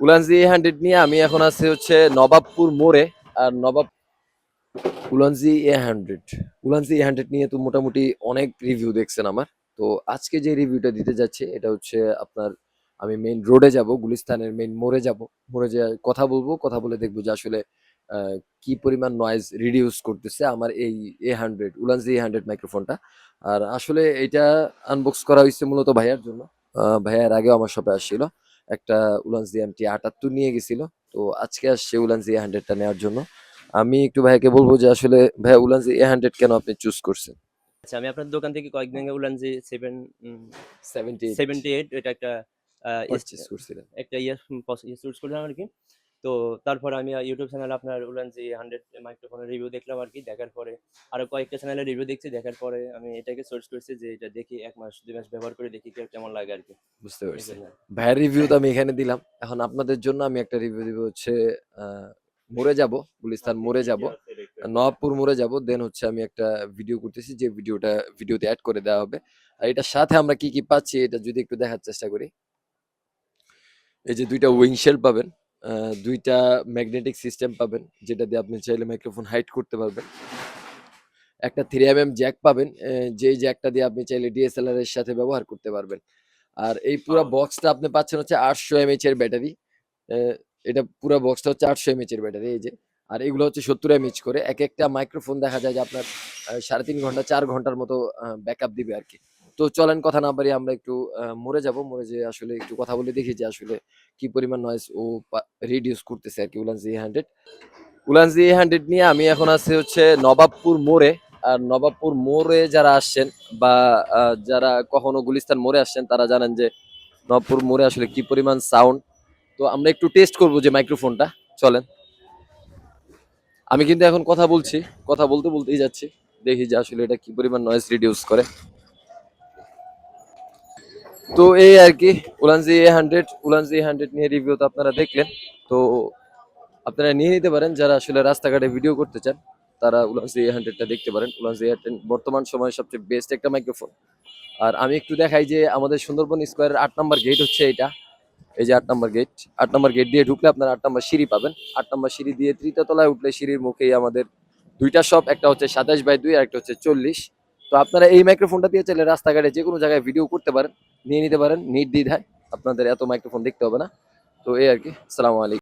Ulanzi hundred নিয়ে আমি এখন আছি হচ্ছে নবাবপুর মোড়ে, আর নবাব Ulanzi A hundred Ulanzi A hundred নিয়ে তো মোটামুটি অনেক রিভিউ দেখছেন আমার। তো আজকে যে রিভিউটা দিতে যাচ্ছে, এটা হচ্ছে আপনার আমি মেইন রোডে যাব, গুলিস্তানের মেইন মোড়ে যাব। মোড়ে যে কথা বলব, কথা বলে দেখব যে আসলে কি পরিমাণ নয়েজ রিডিউস করতেছে আমার এই A hundred Ulanzi A hundred মাইক্রোফোনটা আর আসলে এটা আনবক্স করা হয়েছে মূলত ভাইয়ার জন্য। ভাইয়ার আগেও আমার শপে আসছিল। একটা উলানজি এমটি আটাত্তর নিয়ে গেছিল। তো আজকে আসছে উলানজি এ হান্ড্রেডটা নেওয়ার জন্য। আমি একটু ভাইকে বলব যে আসলে ভাইয়া উলানজি এ হান্ড্রেড কেন আপনি চুজ করছেন? আচ্ছা আমি আপনার দোকান থেকে কয়েকদিন আগে Ulanzi seven seventy seventy eight এটা একটা করছিলেন। একটা ইয়ে চুজ করলাম আর কি। তো তারপর আমি ইউটিউব চ্যানেলে আপনার বললাম যে হান্ড্রেড মাইক্রোফোনের রিভিউ দেখলাম আর কি দেখার পরে আরও কয়েকটা চ্যানেলে রিভিউ দেখছি দেখার পরে আমি এটাকে সার্চ করছি যে এটা দেখি এক মাস দুই মাস ব্যবহার করে দেখি কেমন লাগে আর কি। বুঝতে পারছি। ভাইয়ের রিভিউ তো আমি এখানে দিলাম। এখন আপনাদের জন্য আমি একটা রিভিউ দিব হচ্ছে মোড়ে যাব গুলিস্তান মোড়ে যাব নবাবপুর মোড়ে যাব দেন হচ্ছে আমি একটা ভিডিও করতেছি যে ভিডিওটা ভিডিওতে অ্যাড করে দেওয়া হবে। আর এটার সাথে আমরা কি কি পাচ্ছি এটা যদি একটু দেখার চেষ্টা করি। এই যে দুইটা উইংশেল পাবেন। দুইটা ম্যাগনেটিক সিস্টেম পাবেন যেটা দিয়ে আপনি চাইলে মাইক্রোফোন হাইট করতে পারবেন। একটা থ্রি এম এম জ্যাক পাবেন যেই জ্যাকটা দিয়ে আপনি চাইলে ডিএসএলআর এর সাথে ব্যবহার করতে পারবেন। আর এই পুরো বক্সটা আপনি পাচ্ছেন হচ্ছে আটশো এমএইচ এর ব্যাটারি এটা পুরো বক্সটা হচ্ছে আটশো এমএইচ এর ব্যাটারি এই যে। আর এগুলো হচ্ছে সত্তর এমএইচ করে এক একটা মাইক্রোফোন দেখা যায় যে আপনার সাড়ে তিন ঘণ্টা চার ঘণ্টার মতো ব্যাকআপ দিবে আর কি। তো চলেন কথা না পারি আমরা একটু মরে যাব। মরে যে আসলে একটু কথা বলে দেখি যে আসলে কি পরিমাণ নয়েজ ও রিডিউস করতেছে আর কি উলান জি হান্ড্রেড উলানজি হান্ড্রেড নিয়ে আমি এখন আছি হচ্ছে নবাবপুর মোড়ে। আর নবাবপুর মোড়ে যারা আসছেন বা যারা কখনো গুলিস্তান মোড়ে আসছেন, তারা জানেন যে নবাবপুর মোড়ে আসলে কি পরিমাণ সাউন্ড তো আমরা একটু টেস্ট করব যে মাইক্রোফোনটা চলেন। আমি কিন্তু এখন কথা বলছি, কথা বলতে বলতেই যাচ্ছি। দেখি যে আসলে এটা কি পরিমাণ নয়েজ রিডিউস করে। তো এই আর কি, Ulanzi A hundred Ulanzi A hundred নিয়ে রিভিউ তো আপনারা দেখলেন। তো আপনারা নিয়ে নিতে পারেন, যারা আসলে রাস্তাঘাটে ভিডিও করতে চান, তারা উলানজি এ হান্ড্রেডটা দেখতে পারেন। উলানজি এ বর্তমান সময়ে সবচেয়ে বেস্ট একটা মাইক্রোফোন আর আমি একটু দেখাই যে আমাদের সুন্দরবন স্কোয়ারের আট নম্বর গেট হচ্ছে এটা। এই যে আট নম্বর গেট আট নম্বর গেট দিয়ে ঢুকলে আপনার আট নম্বর সিঁড়ি পাবেন। আট নম্বর সিঁড়ি দিয়ে তৃতীয় তলায় উঠলে সিঁড়ির মুখেই আমাদের দুইটা শপ একটা হচ্ছে সাতাশ বাই দুই আর একটা হচ্ছে চল্লিশ। তো আপনারা এই মাইক্রোফোনটা দিয়ে চাইলে রাস্তাঘাটে যে কোনো জায়গায় ভিডিও করতে পারেন, নিয়ে নিতে পারেন, নির্দ্বিধায় আপনাদের এত মাইক্রোফোন দেখতে হবে না। তো এই আর কি সালামু আলাইকুম।